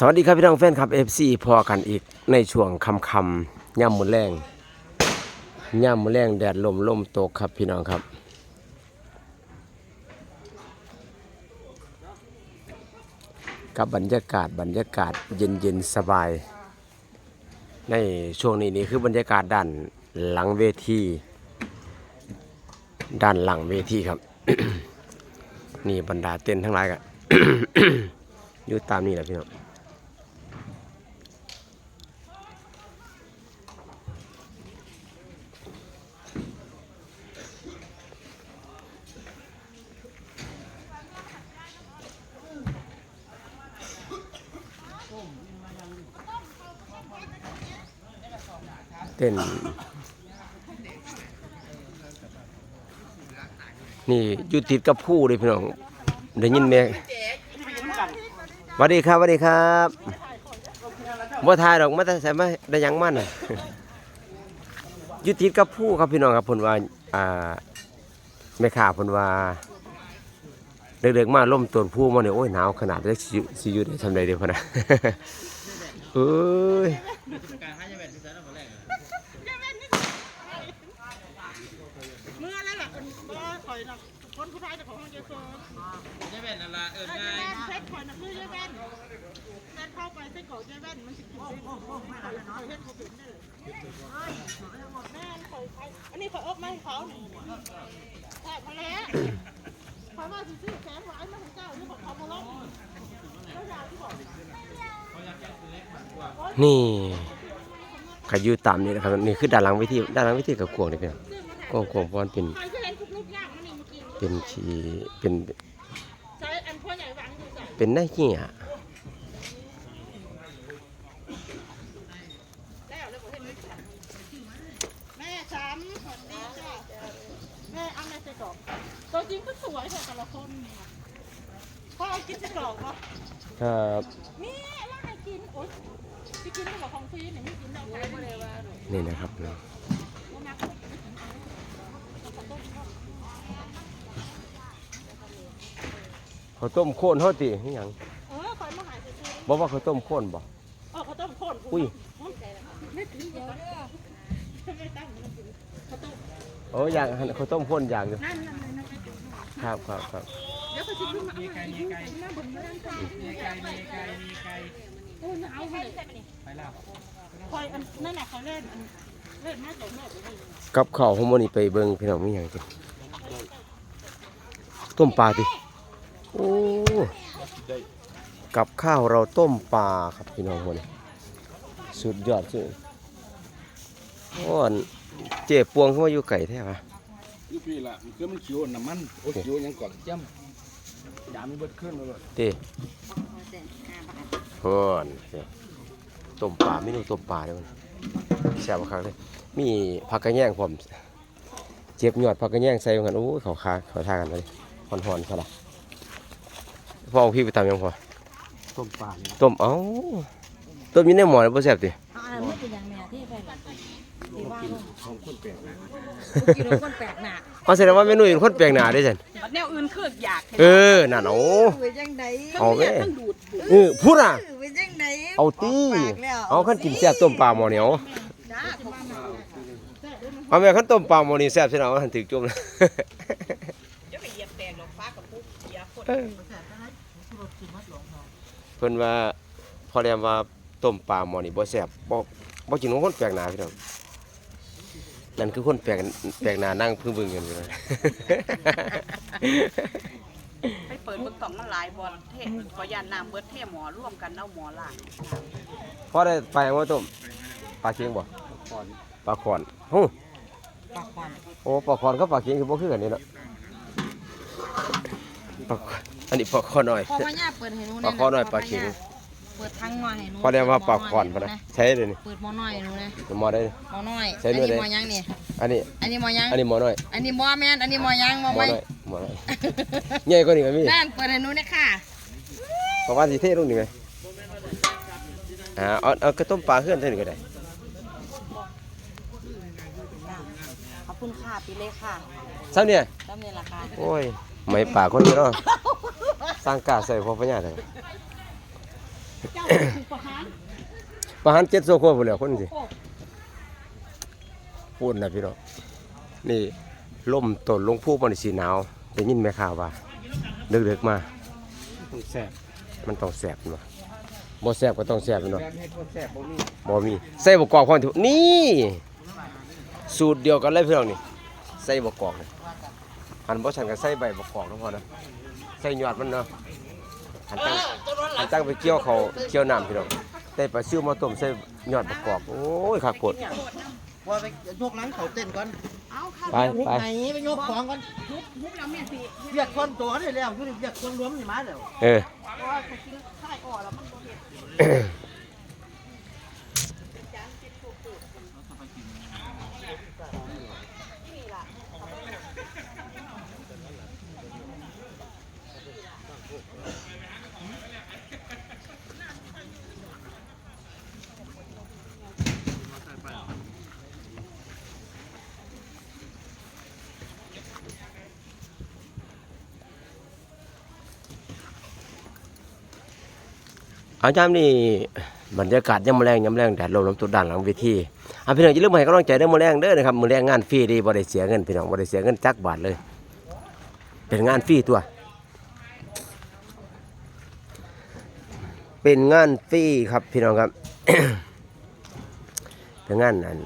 สวัสดีครับพี่น้องแฟนครับ FC พอกันอีกในช่วงคำคำๆย่ำมือแรงย่ำมือแรงแดดลมลมตกครับพี่น้องครับ กับบรรยากาศบรรยากาศเย็นเย็นๆสบาย ในช่วงนี้นี่คือบรรยากาศด้านหลังเวทีด้านหลังเวทีครับ นี่บรรดาเต้นท์ทั้งหลายกันอยู่ตามนี่แหละพี่น้อง เต้น นี่อยู่ติดกับผู้เลยพี่น้องได้ยินไหมสวัสดีครับสวัสดีครับบ่ทายดอกมาแต่ใส่มาได้ยังมันน่ะอยู่ติดกับผู้ครับพี่น้องครับเพิ่นว่าอ่าแม่ค้าเพิ่นว่าเด็กๆมาล่มต้นผู้มาเนี่ยโอ้ยหนาวขนาดนี้สิอยู่สิอยู่ได้ทำไดเด้อพ่นน่ะเอ้ย เมื่อแล้วล่ะเมื่ อยนะคนผู้ชายจะของเยเซอร์ใช่แม่นนั่นละเอิญเยง่ายแว่นเซ็ตคอยนะคือเยแว่นแว่นเข้าไปเซ็ตของเยแว่นมันสิกินได้คอยคอยเห็นเขาเป็นได้เลยแม่นคอยคอยอันนี้คอยอบมาให้เขาแอบมาแล้วคอยว่าสิซื้อแสนหวายมาให้เจ้านี่ของเขามาลงเจ้าอยากที่บอกนี่ก็อยู่ตามนี่นะครับนี่คือด้านหลังวิธีด้านหลังวิธีกับกวงนี่พี่น้องกวงกวางพราะมันเป็น เมื่อกี้เป็นชีเป็นใช้อันพ่อใหญ่หวังอยู่ใส่เป็นหน้าเหี้ยแล้วแล้วบอกให้มันสั่นแม่ช้ำสวัสดีจ้าแม่เอาแม่ใส่กล่องตัวจริงก็สวยแต่แต่ละคนเนี่ยพ่อเอากินใส่กล่องปะครับมีอะไรให้กินโอ๊ยที่กินก็บอกของฟรีเนี่ยไม่กินเราใช้มาเลยว่านี่นะครับเนาะ ว่ามาของไม่กินเอาข้าวต้มทอด ข้าวต้มโค่นเฮาตินี่หยังเออคอยมาหายซื้อบ่ว่าข้าวต้มโค่นบ่ๆเออข้าวต้มข้นอุ้ยไม่ถึงเดี๋ยวเด้อไม่ตั้งมันกินข้าวต้มโอ้อย่างข้าวต้มโค่นอย่างเดียวนั่นนั่นนั่นนั่นไม่ถึงครับครับครับเดี๋ยวก็จะขึ้นมาเอาให้ดูหน้าบนมาด้านข้างมีไก่มีไก่มีไก่โอ้ยหนาวเลยไปแล้วคอยอันนั่นแหละเขาเล่นอันเล่นมากเลยแม่ไปเลยกับข้าวของมื้อนี้ไปเบิ่งพี่น้องมีหยังกินต้มปลาติ โอ้กับข้าวเราต้มปลาครับพี่น้องมื้อนี้สุดยอดสุดโอ้อันเจ๊ปวงเข้ามาอยู่ไก่แท้ปะอยู่พี่ละมันคือมันคิวน้ำมันโอ้คิวหยังกอกจ้ำยามมันเบิดขึ้นเลยเต้เพิ่นต้มปลาเมนูต้มปลาเด้อมันแซ่บคักเลยมีผักกระแยงพร้อมเจ็บยอดผักกระแยงใส่กันโอ้ยเขาคาเขาทากันเลยหอนๆเขาละ พ่อเอาพี่ไปตำยังพอต้มปลาเนี่ยต้มเอ้าต้มอยี่ในหม้อนี่บ่แซ่บติอ่าไม่เป็นอย่างแม่ที่ไปแบบที่ว่าลงของคนแปลกหน้ากินคนแปลกหน้าเอาแสดงว่าเมนูเป็นคนแปลกหน้าเด้อซั่นแนวอื่นคืออยากเออนั่นโอ้ไปจังไดเอาแม่ต้องดูดเออพูดอะไปจังไดเอาตีเอาคันกินแซ่บต้มปลาหม้อเหนียวจ้าเขาเอาแม่คันต้มปลาหม้อนี้แซ่บใช่เนาะหันถึกจุ่มนะจะไปเหยียบแตงดอกฟ้ากับปุ๊บเหยียบคน เพิ่นว่าพอเรียนว่าต้มปลาหม้อนี้บ่แซ่บบ่บ่กินของคนแปลกหน้าพี่น้องนั่นคือคนแปลกแปลกหน้านั่งพึ่งเบิ่งกันอยู่นะ ไปเปิดเบิ่งต่อมมันหลายบอลเทศขอยานน้ำเบิดเทหมอร่วมกันเอาหมอล่างพอได้ไปว่าต้มปลาเค็งบ่ปลาขอนโอ้ปากควันโอ้ปลาขอนกับปลาเค็งคือบ่คือกันนี่เนาะปลาขอน อันนี้ปลาขอนน้อย พอมาย่าเปิดให้หนูปลาคอหน่อยปลาเข็ง เปิดทั้งหน่อยให้หนูพอเรียนว่าปลาขอนปะนะใช้เลยนี่เปิดหมอน้อยหนูนะหมอได้นี่หมอน้อยใช้อันหน่วยนี้ใดหมอยังนี่อันนี้ อันนี้หมอยัง อันนี้หมอน้อยอันนี้หมอแม่นอันนี้หมอยังหมอหมอไม่น้อยหมอน้อยใหญ่กว่านี้ก็มีนั่นเปิดให้หนูนะค่ะเพราะว่าสิเทลงนี่ไหมอ่าเอาเอากระต้มปลาเฮือนเท่านี้ก็ได้ขอบคุณค่ะปีเล็กค่ะซ้ำเนี่ยจำเนี่ยราคาโอ้ยไม่ปลาคนนี้เนาะ สร้างกาใส่พอพญาเลยเจ้าถูกประหารประหารเจ็ดโซโคพุ่นแหล้วคนสิพูดนะพี่น้องนี่ล่มต้นลงผู้มันสีหนาวได้ยินไหมข่าวว่าเดึกๆมาถูกแสบมันต้องแสบเนาะบ่แสบก็ต้องแสบเนาะแบนให้คนแสบบ่มีบ่มีใส่บกกอกพร้อมทุนี่ สูตรเดียวกันเลยพี่น้องนี่ใส่บกกอกนี่หันบ่ฉันก็ใส่ใบบกกอกเนาะพอนะ ใส่ยอดมันเนาะหันตั้งหันตั้งไปเกี่ยวเขาวเกี่ยวน้ำพี่น้องได้ปลาซิวมาต้มใส่ยอดบกกอกโอ้ยคักโพดว่าไปยกหลังเขาเต้นก่อนเอาค่ะไปไปไหนไปยกของก่อนทุบทุบแล้วแม่สิเรียกคนตัวได้แล้วอยู่นี่เรียกคนรวมนี่มาแล้วเออ เพราใจนี่บรรยากาศยามแรงยามแรงแดดลมลมตัวด้านหลังเวทีอะพี่น้องอย่าลืมให้กำลังใจเด้อมื้อแรงเด้อนะครับมือแรงงานฟรีดีบ่ได้เสียเงินพี่น้องบ่ได้เสียเงินจักบาทเลย เป็นงานฟรีตัว เป็นงานฟรีครับพี่น้องครับเป็นงานอัน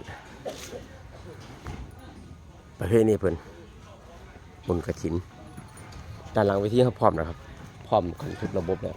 ประเภทนี้เพิ่นบุญกระถินด้านหลังเวทีเขาพร้อมนะครับ พร้อมกันทุกระบบแล้ว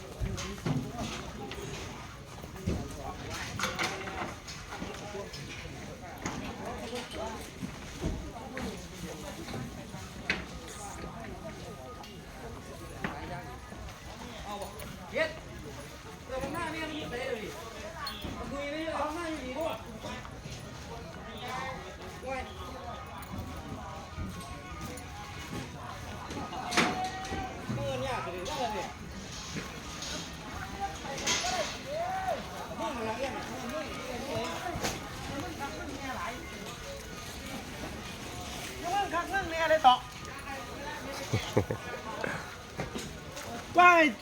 เมื่อ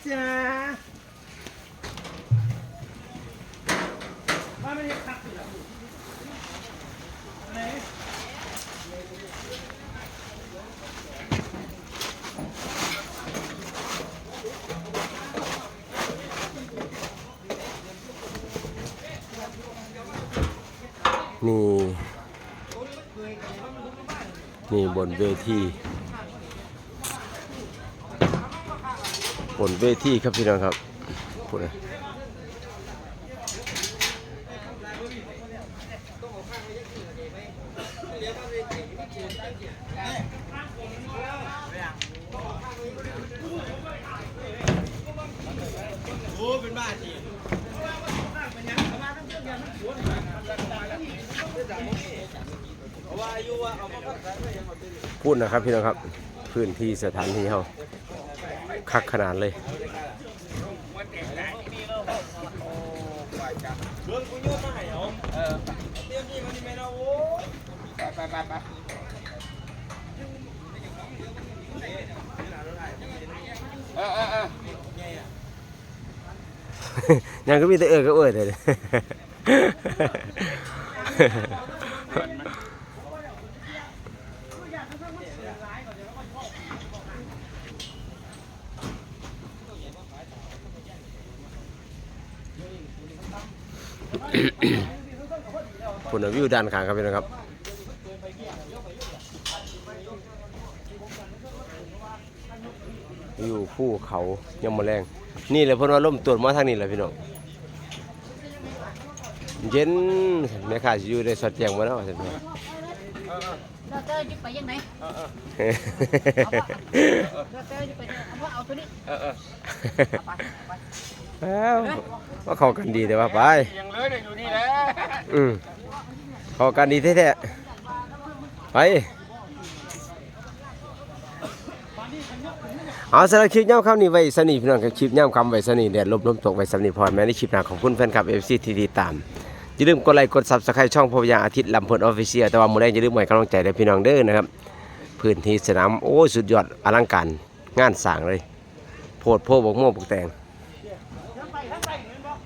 วอนอเน่นี่นี่ นี่บนเวที บนเวทีครับพี่น้องครับพูดนะพูดนะครับพี่น้องครับ พื้นที่สถานที่เขา คักขนาดเลยยังก็มีแต่เออก็เออแต่ ผลวิวด้านข้างครับพี่นะครับวิวภูเขายังมาแรง นี่เลยพ่นว่าล่มตัวมาทางนี้แหละพี่น้องเย็นแม่ค้าอยู่ได้สอดแจงมาแล้วใช่ไหมเราเจอจะไปยังไงเราจะไปเอาตัวนี้ แล้วว่าเข้ากันดีแต่ว่าไปยังเลยเนี่ยอยู่นี่แหละอืมเข้ากันดีแท้ๆไปเอาสำหรับคลิปย่ำคำนี้ไว้สนิทพี่น้องกับคลิปย่ำคำไว้สนิทแดดลมลมตกไว้สนิทพอแม้ในคลิปหน้าของคุณแฟนคลับเอฟซีทีดีตามอย่าลืมกดไลค์กดซับสไครต์ช่องพยาอาทิตย์ลำเพลินออฟฟิเชียลแต่ว่ามือแรกอย่าลืมให้กำลังใจในพี่น้องเด้อนะครับพื้นที่สนามโอ้ยสุดยอดอลังการงานสร้างเลย โพดโพบกโม่วงบกแตง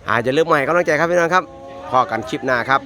อาจจะเริ่มใหม่กำลังใจครับพี่น้องครับพอกันคลิปหน้าครับ